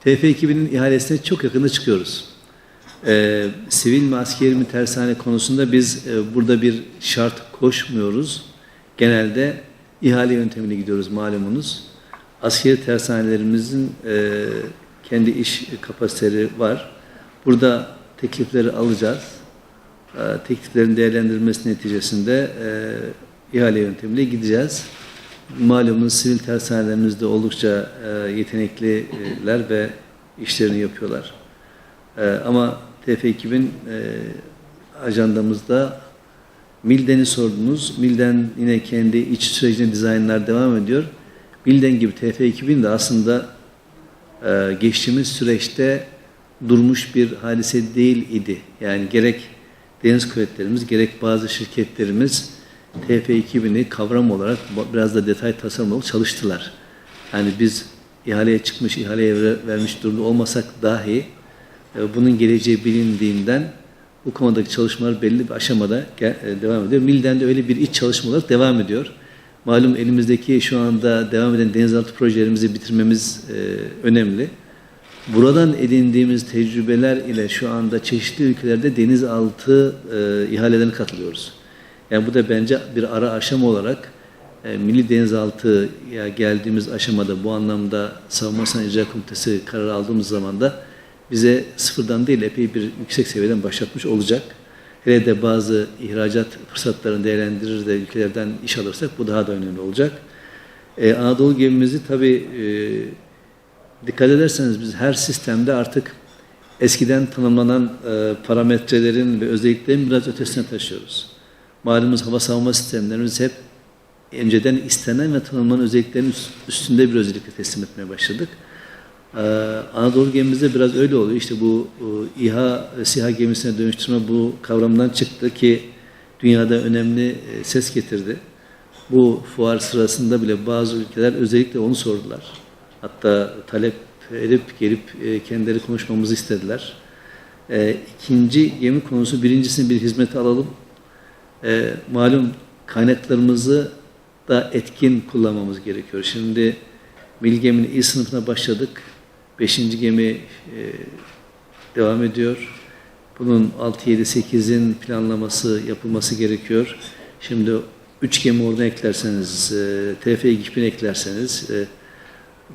TF 2000'in ihalesine çok yakında çıkıyoruz. Ee, sivil mi askeri mi tersane konusunda biz e, burada bir şart koşmuyoruz. Genelde ihale yöntemine gidiyoruz malumunuz. Askeri tersanelerimizin e, kendi iş kapasiteleri var. Burada teklifleri alacağız. E, tekliflerin değerlendirilmesi neticesinde e, ihale yöntemiyle gideceğiz. Malumunuz sivil tersanelerimiz de oldukça e, yetenekliler ve işlerini yapıyorlar. E, ama TF 2000 e, ajandamızda Milden'i sordunuz. Milden yine kendi iç sürecine dizaynlar devam ediyor. Milden gibi TF 2000 de aslında e, geçtiğimiz süreçte durmuş bir hadise değil idi. Yani gerek deniz kuvvetlerimiz gerek bazı şirketlerimiz TF 2000'i kavram olarak biraz da detay tasarım olarak çalıştılar. Yani biz ihaleye çıkmış, ihaleye ver- vermiş durumda olmasak dahi e, bunun geleceği bilindiğinden bu konudaki çalışmalar belli bir aşamada e, devam ediyor. Milden de öyle bir iç çalışma devam ediyor. Malum elimizdeki şu anda devam eden denizaltı projelerimizi bitirmemiz e, önemli. Buradan edindiğimiz tecrübeler ile şu anda çeşitli ülkelerde denizaltı ihalelerine katılıyoruz. Yani bu da bence bir ara aşama olarak e, Milli Denizaltı'ya geldiğimiz aşamada bu anlamda Savunma Sanayi İcra Komitesi kararı aldığımız zaman da bize sıfırdan değil epey bir yüksek seviyeden başlatmış olacak. Hele de bazı ihracat fırsatlarını değerlendirir de ülkelerden iş alırsak bu daha da önemli olacak. Ee, Anadolu gemimizi tabii e, dikkat ederseniz biz her sistemde artık eskiden tanımlanan e, parametrelerin ve özelliklerin biraz ötesine taşıyoruz. Malumunuz hava savunma sistemlerimiz hep önceden istenen ve tanımlanan özelliklerin üst- üstünde bir özellikle teslim etmeye başladık. Ee, Anadolu gemimizde biraz öyle oluyor. İşte bu e, İHA, SİHA gemisine dönüştürme bu kavramdan çıktı ki dünyada önemli e, ses getirdi. Bu fuar sırasında bile bazı ülkeler özellikle onu sordular. Hatta talep edip gelip e, kendileri konuşmamızı istediler. E, ikinci gemi konusu birincisini bir hizmete alalım. E, malum kaynaklarımızı da etkin kullanmamız gerekiyor. Şimdi Milli Gemi'nin iyi sınıfına başladık. Beşinci gemi e, devam ediyor. Bunun 6, 7, 8'in planlaması yapılması gerekiyor. Şimdi üç gemi oradan eklerseniz, e, TF 2000 eklerseniz, e,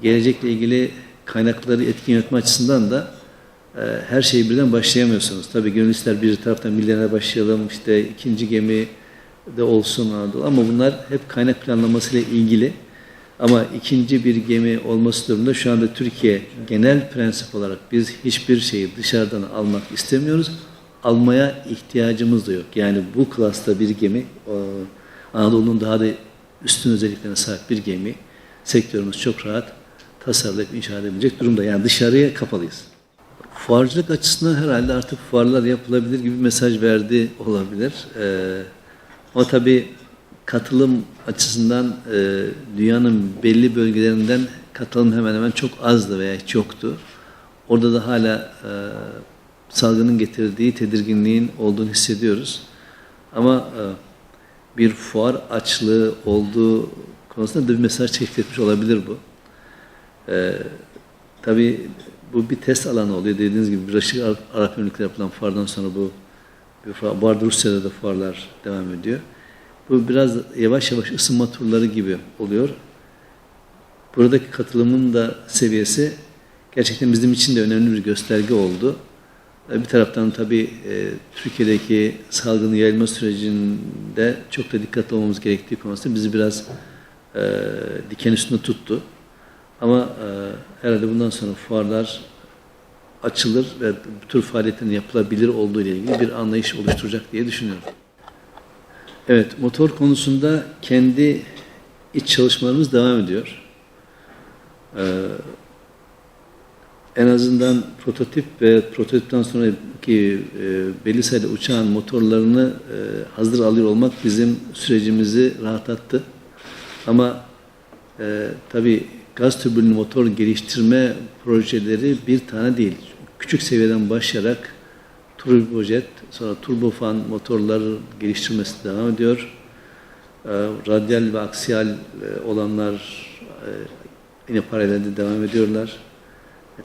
gelecekle ilgili kaynakları etkin yönetme açısından da her şeyi birden başlayamıyorsunuz. Tabii gönül ister bir taraftan milyona başlayalım, işte ikinci gemi de olsun Anadolu. Ama bunlar hep kaynak planlamasıyla ilgili. Ama ikinci bir gemi olması durumunda şu anda Türkiye genel prensip olarak biz hiçbir şeyi dışarıdan almak istemiyoruz. Almaya ihtiyacımız da yok. Yani bu klasta bir gemi, Anadolu'nun daha da üstün özelliklerine sahip bir gemi, sektörümüz çok rahat tasarlayıp inşa edebilecek durumda. Yani dışarıya kapalıyız. Fuarcılık açısından herhalde artık fuarlar yapılabilir gibi mesaj verdi olabilir. Ee, ama tabii katılım açısından e, dünyanın belli bölgelerinden katılım hemen hemen çok azdı veya hiç yoktu. Orada da hala e, salgının getirdiği tedirginliğin olduğunu hissediyoruz. Ama e, bir fuar açlığı olduğu konusunda da bir mesaj çektirmiş olabilir bu. E, tabii bu bir test alanı oluyor. Dediğiniz gibi Birleşik Arap, Arap Emirlikleri yapılan fuardan sonra bu bir fuar, bu Rusya'da da fuarlar devam ediyor. Bu biraz yavaş yavaş ısınma turları gibi oluyor. Buradaki katılımın da seviyesi gerçekten bizim için de önemli bir gösterge oldu. E, Bir taraftan tabii e, Türkiye'deki salgının yayılma sürecinde çok da dikkatli olmamız gerektiği konusunda bizi biraz e, diken üstünde tuttu. Ama e, herhalde bundan sonra fuarlar açılır ve bu tür faaliyetlerin yapılabilir olduğu ile ilgili bir anlayış oluşturacak diye düşünüyorum. Evet, motor konusunda kendi iç çalışmalarımız devam ediyor. Ee, en azından prototip ve prototipten sonraki e, belli sayıda uçağın motorlarını e, hazır alıyor olmak bizim sürecimizi rahatlattı. Ama e, tabii gaz türbinli motor geliştirme projeleri bir tane değil. Küçük seviyeden başlayarak turbojet, sonra turbofan motorları geliştirmesi devam ediyor. Ee, radyal ve aksiyal e, olanlar e, yine paralelde devam ediyorlar.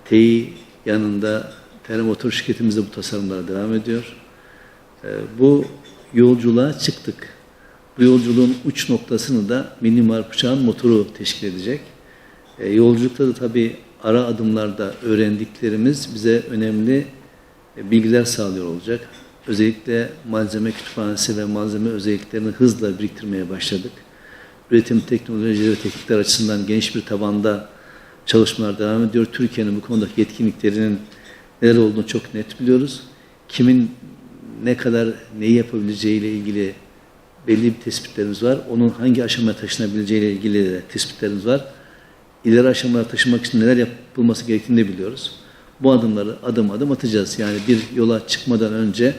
TEİ yanında Terra Motor şirketimiz de bu tasarımlara devam ediyor. Ee, bu yolculuğa çıktık. Bu yolculuğun uç noktasını da mini marpuçağın motoru teşkil edecek. Ee, yolculukta da tabii ara adımlarda öğrendiklerimiz bize önemli e, bilgiler sağlıyor olacak. Özellikle malzeme kütüphanesi ve malzeme özelliklerini hızla biriktirmeye başladık. Üretim teknolojileri ve teknikler açısından geniş bir tabanda çalışmalar devam ediyor. Türkiye'nin bu konudaki yetkinliklerinin neler olduğunu çok net biliyoruz. Kimin ne kadar neyi yapabileceğiyle ilgili belli bir tespitlerimiz var. Onun hangi aşamaya taşınabileceğiyle ilgili de tespitlerimiz var. İleri aşamalara taşımak için neler yapılması gerektiğini de biliyoruz. Bu adımları adım adım atacağız. Yani bir yola çıkmadan önce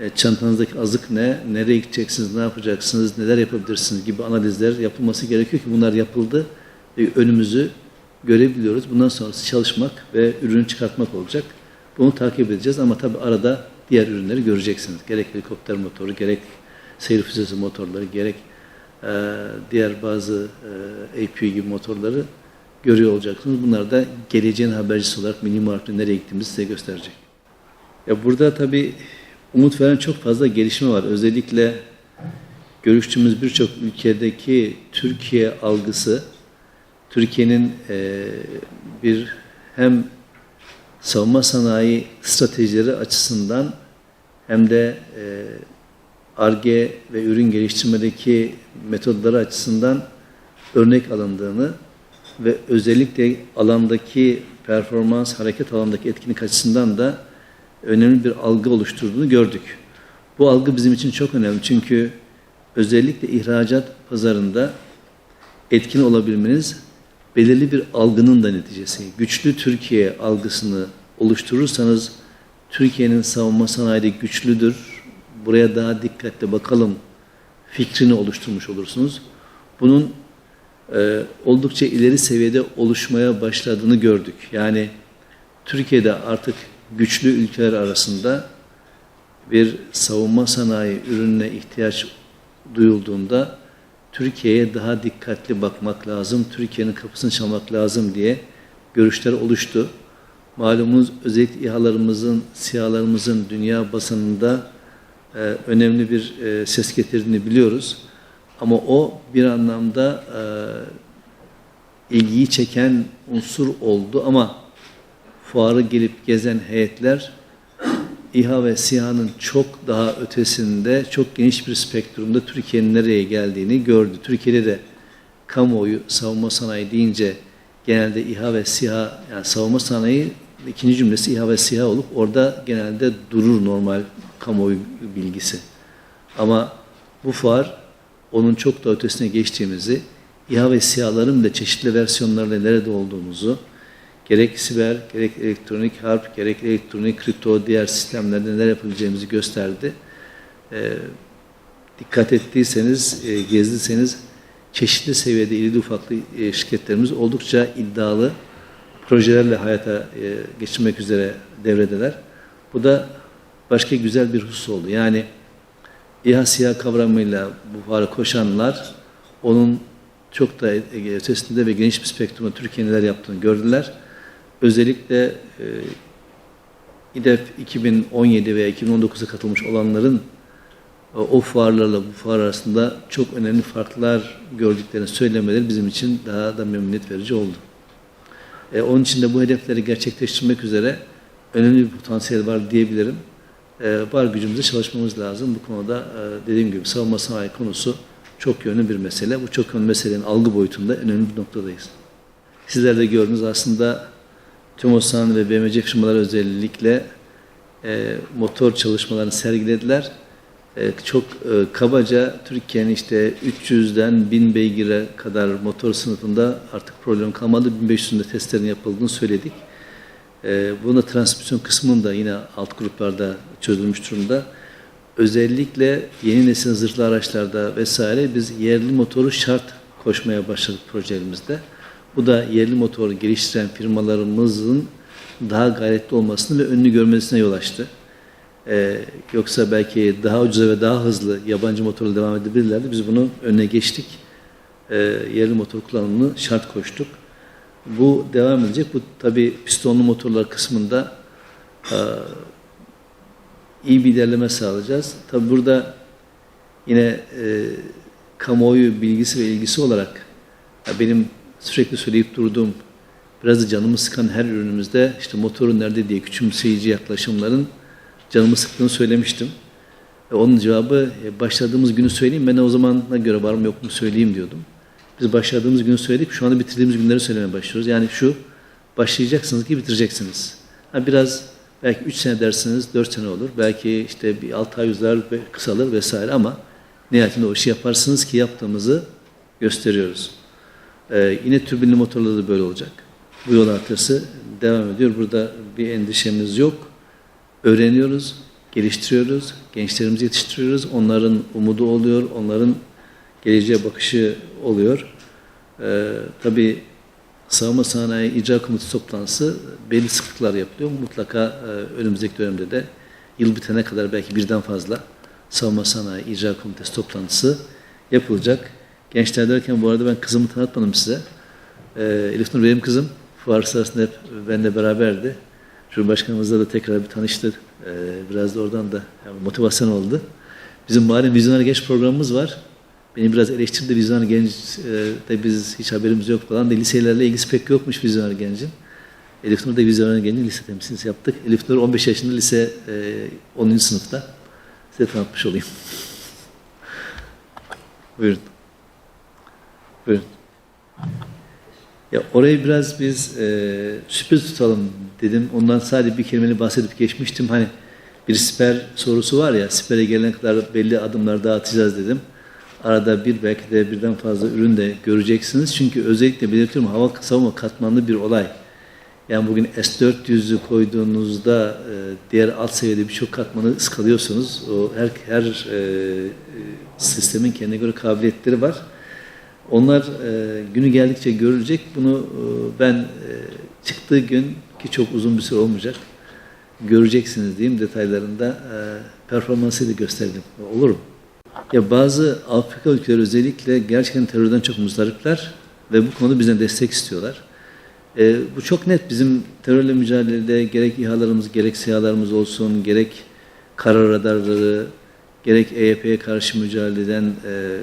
e, çantanızdaki azık ne, nereye gideceksiniz, ne yapacaksınız, neler yapabilirsiniz gibi analizler yapılması gerekiyor ki bunlar yapıldı önümüzü görebiliyoruz. Bundan sonrası çalışmak ve ürünü çıkartmak olacak. Bunu takip edeceğiz ama tabii arada diğer ürünleri göreceksiniz. Gerek helikopter motoru, gerek seyir füzesi motorları, gerek e, diğer bazı e, APU gibi motorları görüyor olacaksınız. Bunlar da geleceğin habercisi olarak mini markette nereye gittiğimizi size gösterecek. Ya burada tabii umut veren çok fazla gelişme var. Özellikle görüştüğümüz birçok ülkedeki Türkiye algısı, Türkiye'nin e, bir hem savunma sanayi stratejileri açısından hem de ARGE ve ürün geliştirmedeki metodları açısından örnek alındığını ve özellikle alandaki performans, hareket alandaki etkinlik açısından da önemli bir algı oluşturduğunu gördük. Bu algı bizim için çok önemli çünkü özellikle ihracat pazarında etkin olabilmeniz belirli bir algının da neticesi. Güçlü Türkiye algısını oluşturursanız Türkiye'nin savunma sanayide güçlüdür, buraya daha dikkatli bakalım fikrini oluşturmuş olursunuz. Bunun e, oldukça ileri seviyede oluşmaya başladığını gördük. Yani Türkiye'de artık güçlü ülkeler arasında bir savunma sanayi ürününe ihtiyaç duyulduğunda Türkiye'ye daha dikkatli bakmak lazım, Türkiye'nin kapısını çalmak lazım diye görüşler oluştu. Malumunuz özellikle İHA'larımızın, SİHA'larımızın dünya basınında e, önemli bir e, ses getirdiğini biliyoruz. Ama o bir anlamda e, ilgiyi çeken unsur oldu ama fuarı gelip gezen heyetler İHA ve SİHA'nın çok daha ötesinde, çok geniş bir spektrumda Türkiye'nin nereye geldiğini gördü. Türkiye'de de kamuoyu savunma sanayi deyince genelde İHA ve SİHA, yani savunma sanayi ikinci cümlesi İHA ve SİHA olup orada genelde durur normal kamuoyu bilgisi. Ama bu fuar onun çok da ötesine geçtiğimizi, İHA ve SİHA'ların da çeşitli versiyonlarla nerede olduğumuzu, gerek siber, gerek elektronik harp, gerek elektronik kripto diğer sistemlerde neler yapabileceğimizi gösterdi. E, dikkat ettiyseniz, e, gezdiyseniz çeşitli seviyede irili ufaklı e, şirketlerimiz oldukça iddialı projelerle hayata e, geçirmek üzere devredeler. Bu da başka güzel bir husus oldu. Yani İHA SİHA kavramıyla bu fuara koşanlar onun çok da ötesinde ve geniş bir spektrumda Türkiye'nin yaptığını gördüler. Özellikle e, İDEF 2017 veya 2019'a katılmış olanların e, o fuarlarla bu fuar arasında çok önemli farklar gördüklerini söylemeleri bizim için daha da memnuniyet verici oldu. E, onun için de bu hedefleri gerçekleştirmek üzere önemli bir potansiyel var diyebilirim. E, var gücümüzle çalışmamız lazım. Bu konuda e, dediğim gibi savunma sanayi konusu çok yönlü bir mesele. Bu çok yönlü meselenin algı boyutunda önemli bir noktadayız. Sizler de gördünüz aslında TÜMOSAN ve BMC firmaları özellikle e, motor çalışmalarını sergilediler. E, çok e, kabaca Türkiye'nin işte 300'den 1000 beygire kadar motor sınıfında artık problem kalmadı. 1500'ünde testlerin yapıldığını söyledik. E, bunda transmisyon kısmında da yine alt gruplarda çözülmüş durumda. Özellikle yeni nesil zırhlı araçlarda vesaire biz yerli motoru şart koşmaya başladık projelerimizde. Bu da yerli motoru geliştiren firmalarımızın daha gayretli olmasını ve önünü görmesine yol açtı. Ee, yoksa belki daha ucuza ve daha hızlı yabancı motorla devam edebilirlerdi. Biz bunun önüne geçtik. Ee, yerli motor kullanımını şart koştuk. Bu devam edecek. Bu tabii pistonlu motorlar kısmında e, iyi bir ilerleme sağlayacağız. Tabii burada yine e, kamuoyu bilgisi ve ilgisi olarak ya benim sürekli söyleyip durduğum biraz da canımı sıkan her ürünümüzde işte motorun nerede diye küçümseyici yaklaşımların canımı sıktığını söylemiştim. E, onun cevabı e, başladığımız günü söyleyeyim ben o zamana göre var mı yok mu söyleyeyim diyordum. Biz başladığımız günü söyledik şu anda bitirdiğimiz günleri söylemeye başlıyoruz. Yani şu başlayacaksınız ki bitireceksiniz. Ha, biraz belki 3 sene dersiniz 4 sene olur. Belki işte bir 6 ay uzar kısalır vesaire ama nihayetinde o işi yaparsınız ki yaptığımızı gösteriyoruz. Ee, yine türbinli motorlarda da böyle olacak. Bu yol haritası devam ediyor. Burada bir endişemiz yok. Öğreniyoruz, geliştiriyoruz, gençlerimizi yetiştiriyoruz. Onların umudu oluyor, onların geleceğe bakışı oluyor. Ee, tabii savunma sanayi icra komitesi toplantısı belli sıklıklar yapılıyor. Mutlaka e, önümüzdeki dönemde de yıl bitene kadar belki birden fazla savunma sanayi icra komitesi toplantısı yapılacak. Gençler derken bu arada ben kızımı tanıtmadım size. Ee, Elif Nur benim kızım. Fuar sırasında hep benimle beraberdi. Cumhurbaşkanımızla da tekrar bir tanıştı. Ee, biraz da oradan da yani motivasyon oldu. Bizim malum Vizyoner Genç programımız var. Beni biraz eleştirdi Vizyoner Genç e, de biz hiç haberimiz yok falan da liselerle ilgisi pek yokmuş Vizyoner Genç'in. Elif Nur da Vizyoner Genç'in lise temsilcisi yaptık. Elif Nur 15 yaşında lise e, 10. sınıfta. Size tanıtmış olayım. Buyurun. Buyurun. Ya orayı biraz biz e, sürpriz tutalım dedim. Ondan sadece bir kelimeyle bahsedip geçmiştim. Hani bir siper sorusu var ya, sipere gelene kadar belli adımlar daha atacağız dedim. Arada bir belki de birden fazla ürün de göreceksiniz. Çünkü özellikle belirtiyorum hava savunma katmanlı bir olay. Yani bugün S-400'ü koyduğunuzda e, diğer alt seviyede birçok katmanı ıskalıyorsunuz. O her, her e, sistemin kendine göre kabiliyetleri var. Onlar e, günü geldikçe görülecek. Bunu e, ben e, çıktığı gün ki çok uzun bir süre olmayacak göreceksiniz diyeyim detaylarında e, performansıyla gösterdim. Olur mu? Ya bazı Afrika ülkeleri özellikle gerçekten terörden çok muzdaripler ve bu konuda bizden destek istiyorlar. E, bu çok net bizim terörle mücadelede gerek İHA'larımız gerek SİHA'larımız olsun, gerek kara radarları, gerek EYP'ye karşı mücadele eden e,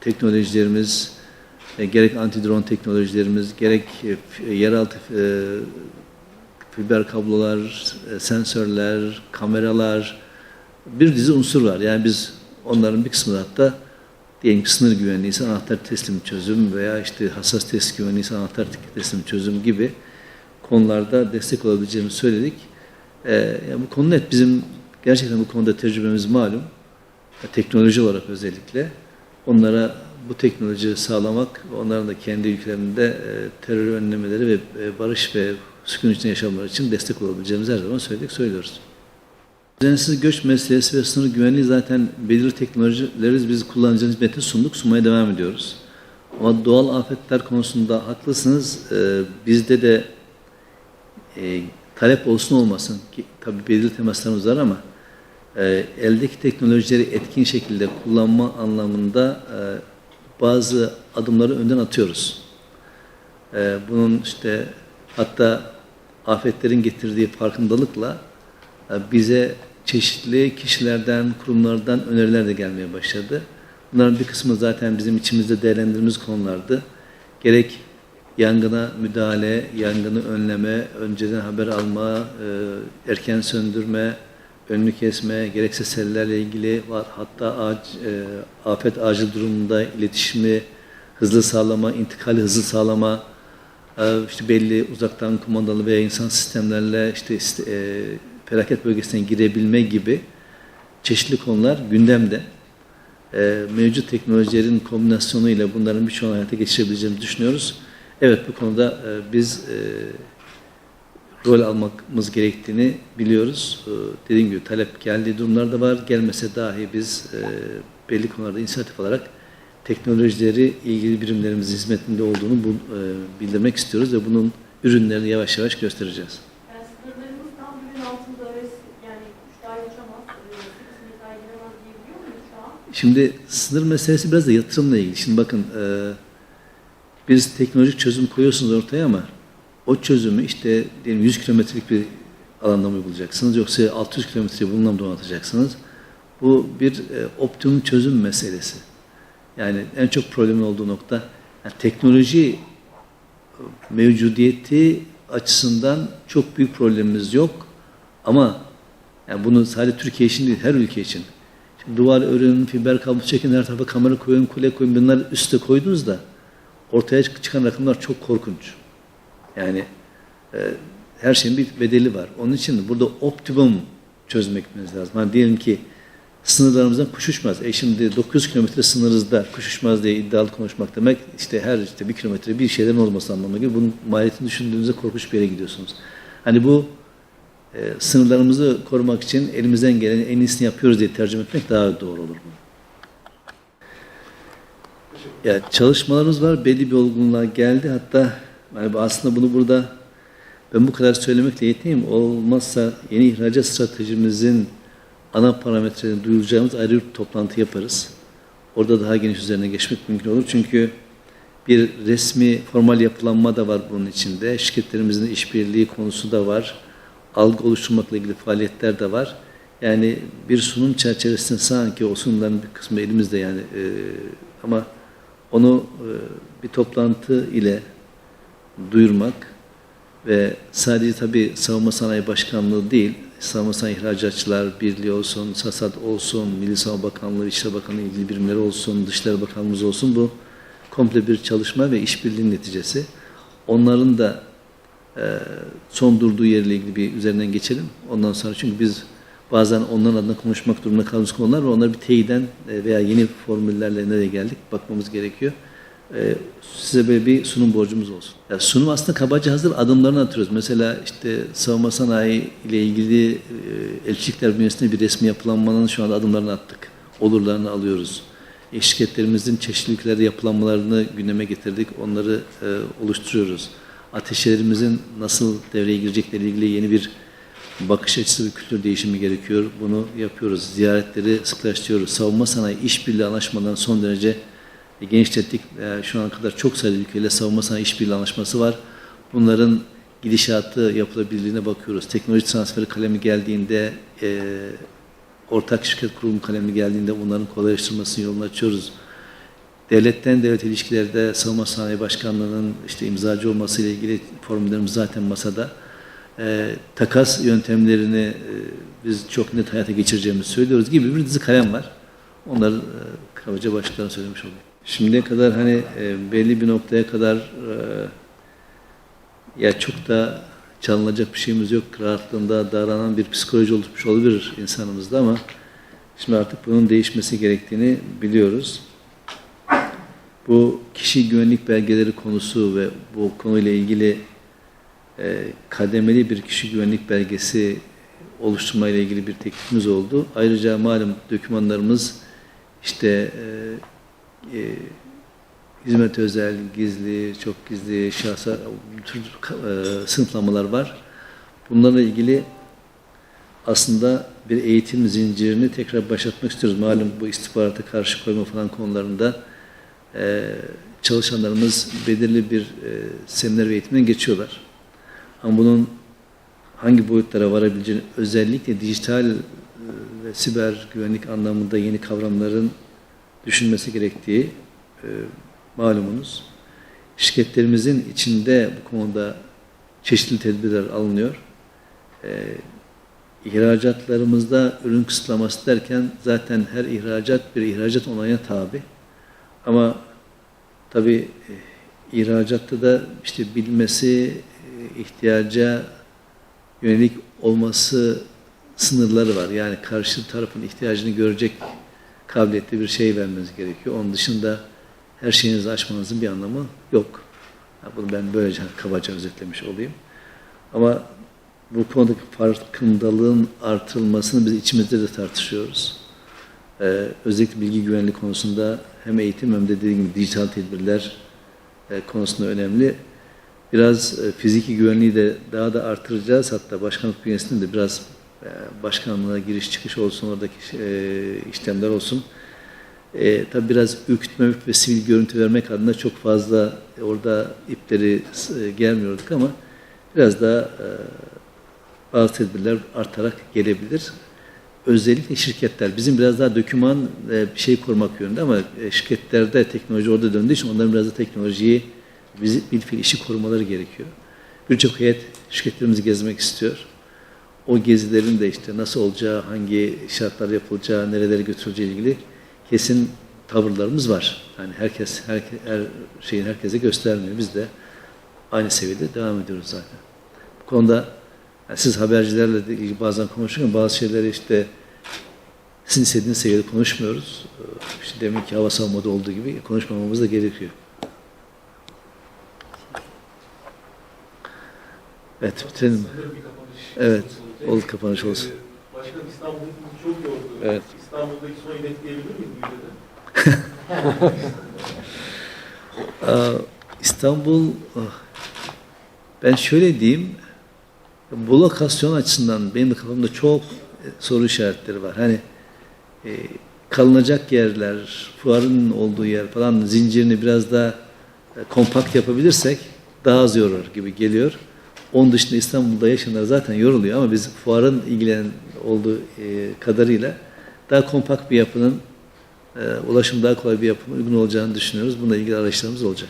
teknolojilerimiz, e, gerek anti-drone teknolojilerimiz, gerek e, yeraltı e, fiber kablolar, e, sensörler, kameralar, bir dizi unsur var. Yani biz onların bir kısmını hatta diyelim ki sınır güvenliği anahtar teslim çözüm veya işte hassas test güvenliği anahtar teslim çözüm gibi konularda destek olabileceğimizi söyledik. Ee, yani bu konu net. Bizim gerçekten bu konuda tecrübemiz malum. Teknoloji olarak özellikle. Onlara bu teknolojiyi sağlamak, onların da kendi ülkelerinde e, terör önlemeleri ve e, barış ve sükun içinde yaşamaları için destek olabileceğimizi her zaman söyledik, söylüyoruz. Düzensiz göç meselesi ve sınır güvenliği zaten belirli teknolojileri biz kullanıcı hizmeti sunduk, sunmaya devam ediyoruz. Ama doğal afetler konusunda haklısınız. Ee, bizde de e, talep olsun olmasın ki tabii belirli temaslarımız var ama e, eldeki teknolojileri etkin şekilde kullanma anlamında e, bazı adımları önden atıyoruz. E, bunun işte hatta afetlerin getirdiği farkındalıkla e, bize çeşitli kişilerden, kurumlardan öneriler de gelmeye başladı. Bunların bir kısmı zaten bizim içimizde değerlendirdiğimiz konulardı. Gerek yangına müdahale, yangını önleme, önceden haber alma, e, erken söndürme, önünü kesme, gerekse sellerle ilgili var. Hatta ac, e, afet acil durumunda iletişimi hızlı sağlama, intikali hızlı sağlama, e, işte belli uzaktan kumandalı veya insan sistemlerle işte e, felaket bölgesine girebilme gibi çeşitli konular gündemde. E, mevcut teknolojilerin kombinasyonuyla bunların birçoğunu hayata geçirebileceğimizi düşünüyoruz. Evet bu konuda e, biz e, rol almamız gerektiğini biliyoruz. E, dediğim gibi talep geldiği durumlar da var. Gelmese dahi biz e, belli konularda inisiyatif olarak teknolojileri ilgili birimlerimizin hizmetinde olduğunu bu, e, bildirmek istiyoruz ve bunun ürünlerini yavaş yavaş göstereceğiz. Yani sınırlarımız tam birbirinin altında ve yani kuş dahi uçamaz, e, sivrisinek dahi giremez diyebiliyor muyuz şu an? Şimdi sınır meselesi biraz da yatırımla ilgili. Şimdi bakın e, Biz teknolojik çözüm koyuyorsunuz ortaya ama o çözümü işte diyelim 100 kilometrelik bir alanda mı uygulayacaksınız yoksa 600 kilometre bununla mı donatacaksınız? Bu bir e, optimum çözüm meselesi. Yani en çok problemin olduğu nokta yani teknoloji e, mevcudiyeti açısından çok büyük problemimiz yok. Ama yani bunu sadece Türkiye için değil, her ülke için. Duvar örün, fiber kablo çekin, her tarafa kamera koyun, kule koyun, bunları üste koyduğunuzda ortaya çıkan rakamlar çok korkunç. Yani e, her şeyin bir bedeli var. Onun için burada optimum çözmekimiz lazım. Hani diyelim ki sınırlarımızdan kuş uçmaz. E şimdi 900 kilometre sınırızda kuş uçmaz diye iddialı konuşmak demek işte her işte bir kilometre bir şeylerin olması anlamına geliyor. Bunun maliyetini düşündüğünüzde korkunç bir yere gidiyorsunuz. Hani bu e, sınırlarımızı korumak için elimizden gelen en iyisini yapıyoruz diye tercüme etmek daha doğru olur. Ya çalışmalarımız var. Belli bir olgunluğa geldi. Hatta yani aslında bunu burada ben bu kadar söylemekle yetineyim. Olmazsa yeni ihracat stratejimizin ana parametrelerini duyuracağımız ayrı bir toplantı yaparız. Orada daha geniş üzerine geçmek mümkün olur. Çünkü bir resmi formal yapılanma da var bunun içinde. Şirketlerimizin işbirliği konusu da var. Algı oluşturmakla ilgili faaliyetler de var. Yani bir sunum çerçevesinde sanki o sunumların bir kısmı elimizde yani e, ama onu e, bir toplantı ile duyurmak ve sadece tabii Savunma Sanayi Başkanlığı değil, Savunma Sanayi İhracatçılar Birliği olsun, SASAD olsun, Milli Savunma Bakanlığı, İçişleri Bakanlığı ilgili birimleri olsun, Dışişleri Bakanlığımız olsun bu komple bir çalışma ve işbirliğinin neticesi. Onların da son durduğu yerle ilgili bir üzerinden geçelim. Ondan sonra çünkü biz bazen onların adına konuşmak durumunda kaldığımız konular var. Onları bir teyiden e, veya yeni formüllerle nereye geldik bakmamız gerekiyor. E, size böyle bir sunum borcumuz olsun. Yani sunum aslında kabaca hazır adımlarını atıyoruz. Mesela işte savunma sanayi ile ilgili e, elçilikler bünyesinde bir resmi yapılanmanın şu anda adımlarını attık. Olurlarını alıyoruz. E, şirketlerimizin çeşitli ülkelerde yapılanmalarını gündeme getirdik. Onları e, oluşturuyoruz. Ateşlerimizin nasıl devreye girecekleri ilgili yeni bir bakış açısı ve kültür değişimi gerekiyor. Bunu yapıyoruz. Ziyaretleri sıklaştırıyoruz. Savunma sanayi işbirliği anlaşmalarını son derece genişlettik. E, şu ana kadar çok sayıda ülkeyle savunma sanayi işbirliği anlaşması var. Bunların gidişatı yapılabilirliğine bakıyoruz. Teknoloji transferi kalemi geldiğinde, e, ortak şirket kurulumu kalemi geldiğinde bunların kolaylaştırmasını yolunu açıyoruz. Devletten devlet ilişkilerde Savunma Sanayi Başkanlığı'nın işte imzacı olması ile ilgili formüllerimiz zaten masada. E, takas yöntemlerini e, biz çok net hayata geçireceğimizi söylüyoruz gibi bir dizi kalem var. Onları e, kabaca başlıklarını söylemiş olayım. Şimdiye kadar hani e, belli bir noktaya kadar e, ya çok da çalınacak bir şeyimiz yok. Rahatlığında davranan bir psikoloji oluşmuş olabilir insanımızda ama şimdi artık bunun değişmesi gerektiğini biliyoruz. Bu kişi güvenlik belgeleri konusu ve bu konuyla ilgili e, kademeli bir kişi güvenlik belgesi oluşturma ile ilgili bir teklifimiz oldu. Ayrıca malum dokümanlarımız işte e, e, hizmet özel, gizli, çok gizli, şahsa tür e, sınıflamalar var. Bunlarla ilgili aslında bir eğitim zincirini tekrar başlatmak istiyoruz. Malum bu istihbarata karşı koyma falan konularında e, çalışanlarımız belirli bir e, seminer ve eğitimden geçiyorlar. Ama bunun hangi boyutlara varabileceğini özellikle dijital e, ve siber güvenlik anlamında yeni kavramların düşünmesi gerektiği e, malumunuz. Şirketlerimizin içinde bu konuda çeşitli tedbirler alınıyor. E, ihracatlarımızda ürün kısıtlaması derken zaten her ihracat bir ihracat onayına tabi. Ama tabi e, ihracatta da işte bilmesi, e, ihtiyaca yönelik olması sınırları var. Yani karşı tarafın ihtiyacını görecek kabiliyetli bir şey vermeniz gerekiyor. Onun dışında her şeyinizi açmanızın bir anlamı yok. Yani bunu ben böylece kabaca özetlemiş olayım. Ama bu konudaki farkındalığın artırılmasını biz içimizde de tartışıyoruz. Ee, özellikle bilgi güvenliği konusunda hem eğitim hem de dediğim gibi dijital tedbirler e, konusunda önemli. Biraz e, fiziki güvenliği de daha da artıracağız. Hatta başkanlık bünyesinde de biraz e, başkanlığa giriş çıkış olsun, oradaki e, işlemler olsun. E, tabii biraz ürkütmemek ve sivil görüntü vermek adına çok fazla orada ipleri e, germiyorduk ama biraz daha e, bazı tedbirler artarak gelebilir. Özellikle şirketler, bizim biraz daha döküman e, bir şey korumak yönünde ama e, şirketlerde teknoloji orada döndüğü için onların biraz da teknolojiyi, bizi, bilfil işi korumaları gerekiyor. Birçok heyet şirketlerimizi gezmek istiyor. O gezilerin de işte nasıl olacağı, hangi şartlar yapılacağı, nerelere götürüleceği ilgili kesin tavırlarımız var. Yani herkes her, her şeyin herkese göstermiyor. Biz de aynı seviyede devam ediyoruz zaten. Bu konuda yani siz habercilerle de bazen konuşurken bazı şeyleri işte sizin istediğiniz seviyede konuşmuyoruz. Ee, İşte demek ki hava savunmada olduğu gibi konuşmamamız da gerekiyor. Evet, bitirelim. Evet, oldu kapanış olsun. Ee, Başkan İstanbul'daki bizi çok yordu. Evet. İstanbul'daki son iletleyebilir miyiz bu ülkede? Aa, İstanbul, ah, ben şöyle diyeyim, bu lokasyon açısından benim de kafamda çok e, soru işaretleri var. Hani e, kalınacak yerler, fuarın olduğu yer falan zincirini biraz daha e, kompakt yapabilirsek daha az yorur gibi geliyor. Onun dışında İstanbul'da yaşayanlar zaten yoruluyor ama biz fuarın ilgilenen olduğu e, kadarıyla daha kompakt bir yapının, ulaşım daha kolay bir yapının uygun olacağını düşünüyoruz. Bununla ilgili araçlarımız olacak.